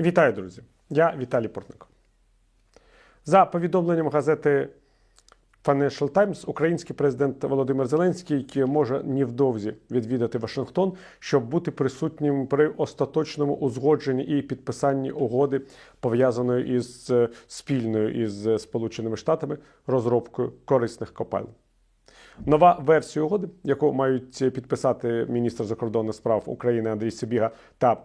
Вітаю, друзі! Я Віталій Портников. За повідомленням газети Financial Times, український президент Володимир Зеленський може невдовзі відвідати Вашингтон, щоб бути присутнім при остаточному узгодженні і підписанні угоди, пов'язаної із е, спільною із Сполученими Штатами розробкою корисних копалин. Нова версія угоди, яку мають підписати міністр закордонних справ України Андрій Сибіга та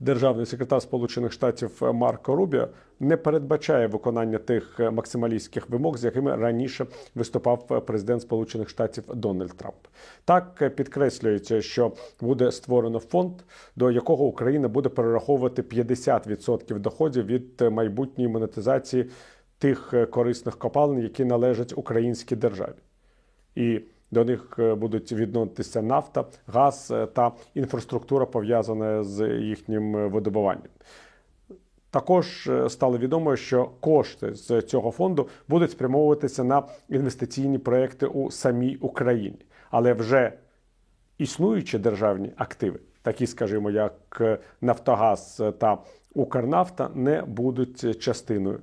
державний секретар Сполучених Штатів Марко Рубіо, не передбачає виконання тих максималістських вимог, з якими раніше виступав президент Сполучених Штатів Дональд Трамп. Так підкреслюється, що буде створено фонд, до якого Україна буде перераховувати 50% доходів від майбутньої монетизації тих корисних копалин, які належать українській державі і до них е, будуть відноситися нафта, газ е, та інфраструктура пов'язана з їхнім е, видобуванням. Також стало відомо, що кошти з цього фонду будуть спрямовуватися на інвестиційні проекти у самій Україні, але вже існуючі державні активи, такі, скажімо, як Нафтогаз та Укрнафта, не будуть частиною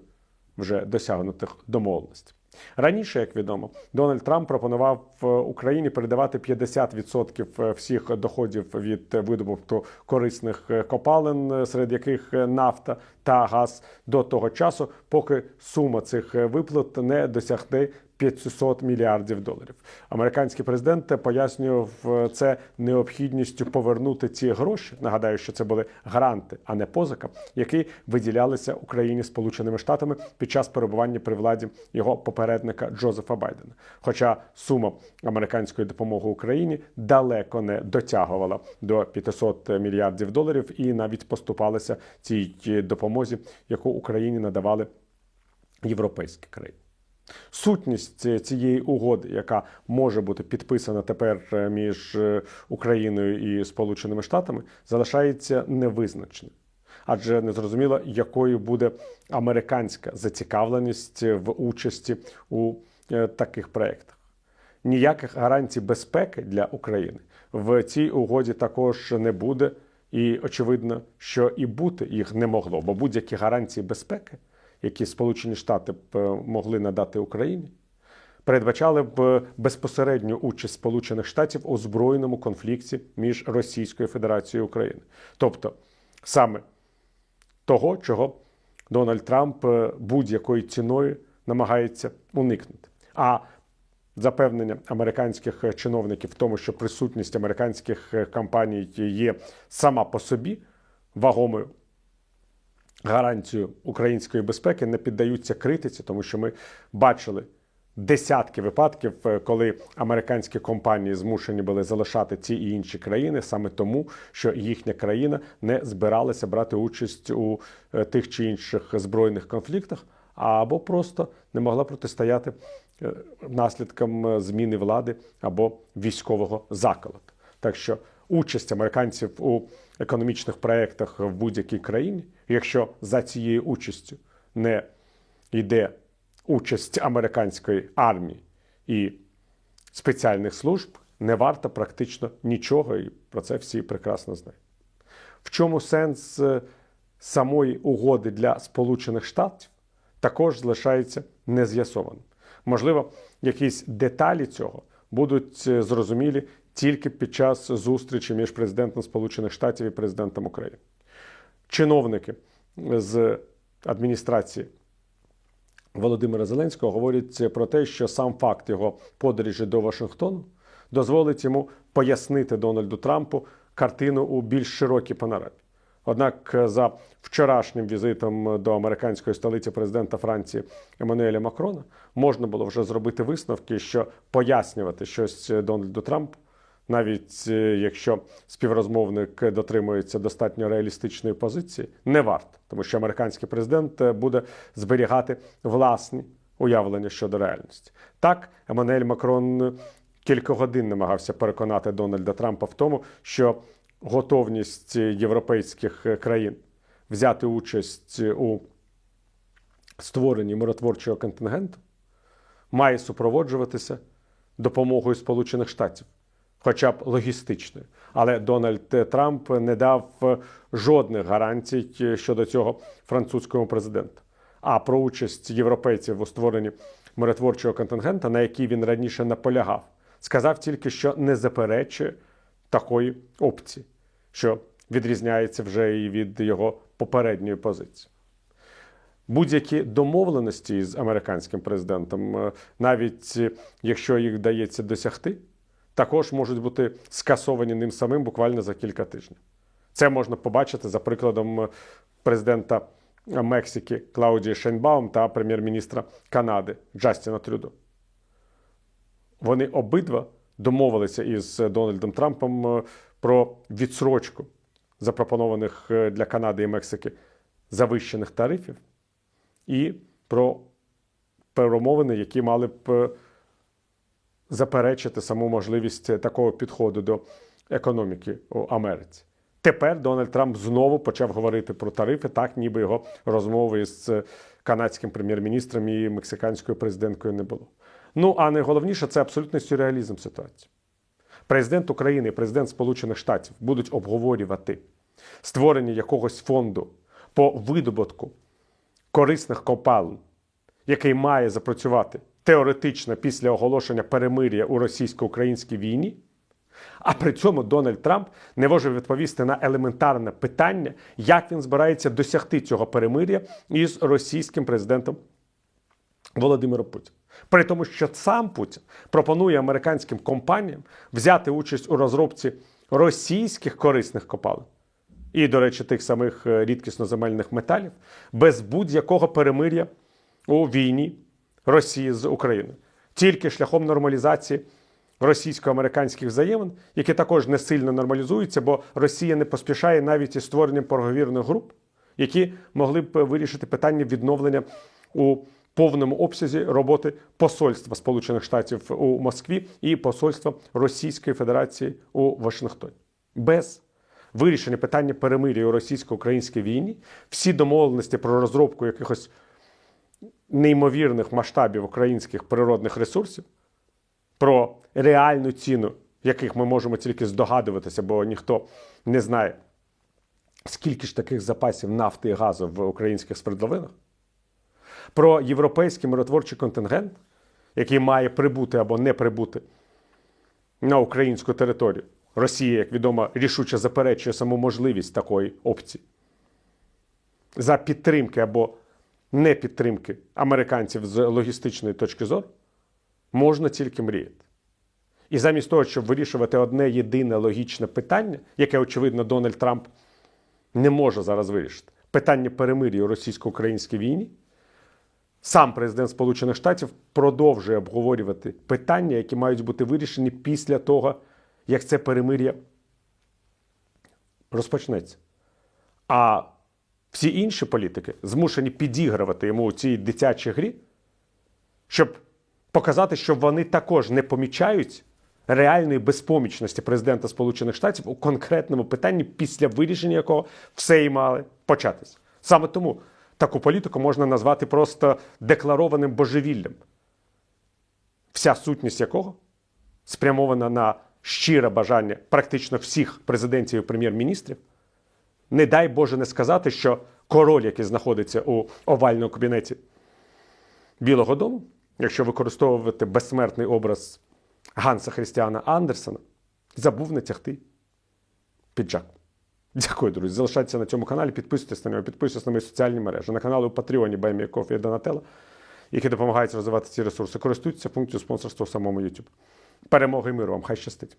вже досягнутих домовленостей. Раніше, як відомо, Дональд Трамп пропонував е, Україні передавати 50% всіх доходів від видобутку корисних е, копалин, е, серед яких нафта та газ до того часу, поки сума цих виплат не досягне 500 мільярдів доларів. Американський президент пояснював це необхідністю повернути ці гроші. Нагадаю, що це були гранти, а не позика, які виділялися Україні Сполученими Штатами під час перебування при владі його попередника Джозефа Байдена. Хоча сума американської допомоги Україні далеко не дотягувала до 500 мільярдів доларів і навіть поступалася цій допомозі, яку Україні надавали європейські країни. Сутність цієї угоди, яка може бути підписана тепер між Україною і Сполученими Штатами, залишається невизначеною. Адже незрозуміло, якою буде американська зацікавленість в участі у е, таких проєктах. Ніяких гарантій безпеки для України в цій угоді також не буде, і очевидно, що і бути їх не могло, бо будь-які гарантії безпеки які Сполучені Штати б е, могли надати Україні, передбачали б безпосередню участь Сполучених Штатів у збройному конфлікті між Російською Федерацією і Україною. Тобто саме того, чого Дональд Трамп е, будь-якою ціною намагається уникнути. А запевнення американських чиновників в тому, що присутність американських компаній є сама по собі вагомою гарантію української безпеки не піддаються критиці, тому що ми бачили десятки випадків, е, коли американські компанії змушені були залишати ці і інші країни саме тому, що їхня країна не збиралася брати участь у е, тих чи інших збройних конфліктах, або просто не могла протистояти е, наслідкам зміни влади або військового заколоту. Так що участь американців у економічних проєктах в будь-якій країні, якщо за цією участю не йде участь американської армії і спеціальних служб, не варта практично нічого, і про це всі прекрасно знають. В чому сенс е, самої угоди для Сполучених Штатів також залишається нез'ясованим. Можливо, якісь деталі цього будуть е, зрозумілі тільки під час зустрічі між президентом Сполучених Штатів і президентом України. Чиновники з адміністрації Володимира Зеленського говорять про те, що сам факт його подорожі до Вашингтону дозволить йому пояснити Дональду Трампу картину у більш широкій панорамі. Однак за вчорашнім візитом до американської столиці президента Франції Еммануеля Макрона можна було вже зробити висновки, що пояснювати щось Дональду Трампу навіть е, якщо співрозмовник дотримується достатньо реалістичної позиції, не варто, тому що американський президент е, буде зберігати власні уявлення щодо реальності. Так, Еммануель Макрон кілька годин намагався переконати Дональда Трампа в тому, що готовність європейських країн взяти участь у створенні миротворчого контингенту має супроводжуватися допомогою Сполучених Штатів. Хоча б логістичною. Але Дональд Трамп не дав е, жодних гарантій е, щодо цього французькому президенту. А про участь європейців у створенні миротворчого контингента, на який він раніше наполягав, сказав тільки, що не заперечує такої опції, що відрізняється вже і від його попередньої позиції. Будь-які домовленості з американським президентом, е, навіть е, якщо їх вдається досягти, також можуть бути скасовані ним самим буквально за кілька тижнів. Це можна побачити за прикладом е, президента Мексики Клаудії Шейнбаум та прем'єр-міністра Канади Джастіна Трюдо. Вони обидва домовилися із Дональдом Трампом е, про відсрочку запропонованих е, для Канади і Мексики завищених тарифів і про перемовини, які мали б е, заперечити саму можливість такого підходу до економіки у Америці. Тепер Дональд Трамп знову почав говорити про тарифи, так ніби його розмови з канадським прем'єр-міністром і мексиканською президенткою не було. Ну а найголовніше це абсолютний сюрреалізм ситуації. Президент України і президент Сполучених Штатів будуть обговорювати створення якогось фонду по видобутку корисних копалин, який має запрацювати теоретично після оголошення перемир'я у російсько-українській війні. А при цьому Дональд Трамп не може відповісти на елементарне питання, як він збирається досягти цього перемир'я із російським президентом Володимиром Путіним. При тому, що сам Путін пропонує американським компаніям взяти участь у розробці російських корисних копалин і, до речі, тих самих е, рідкісно-земельних металів без будь-якого перемир'я у війні Росії з Україною, тільки шляхом нормалізації російсько-американських взаємин, які також не сильно нормалізуються, бо Росія не поспішає навіть із створенням переговірних груп, які могли б вирішити питання відновлення у повному обсязі роботи посольства Сполучених Штатів у Москві і посольства Російської Федерації у Вашингтоні. Без вирішення питання перемир'я у російсько-українській війні всі домовленості про розробку якихось неймовірних масштабів українських природних ресурсів, про реальну ціну, яких ми можемо тільки здогадуватися, бо ніхто не знає, скільки ж таких запасів нафти і газу в українських свердловинах, про європейський миротворчий контингент, який має прибути або не прибути на українську територію. Росія, як відомо, рішуче заперечує саму можливість такої опції. За підтримки або не підтримки американців з логістичної точки зору можна тільки мріяти. І замість того, щоб вирішувати одне єдине логічне питання, яке, очевидно, Дональд Трамп не може зараз вирішити питання перемир'я у російсько-українській війні, сам президент Сполучених Штатів продовжує обговорювати питання, які мають бути вирішені після того, як це перемир'я розпочнеться. А всі інші політики змушені підігрувати йому у цій дитячій грі, щоб показати, що вони також не помічають реальної безпомічності президента Сполучених Штатів у конкретному питанні, після вирішення якого все і мали початися. Саме тому таку політику можна назвати просто декларованим божевіллям, вся сутність якого спрямована на щире бажання практично всіх президентів і прем'єр-міністрів. Не дай Боже не сказати, що король, який знаходиться у овальному кабінеті Білого Дому, якщо використовувати безсмертний образ Ганса Христіана Андерсена, забув натягти піджак. Дякую, друзі. Залишайтеся на цьому каналі, підписуйтесь на нього, підписуйтесь на мої соціальні мережі, на канали у Патреоні Баймі і Донателла, які допомагають розвивати ці ресурси. Користуйтеся функцією спонсорства в самому YouTube. Перемоги і миру вам! Хай щастить!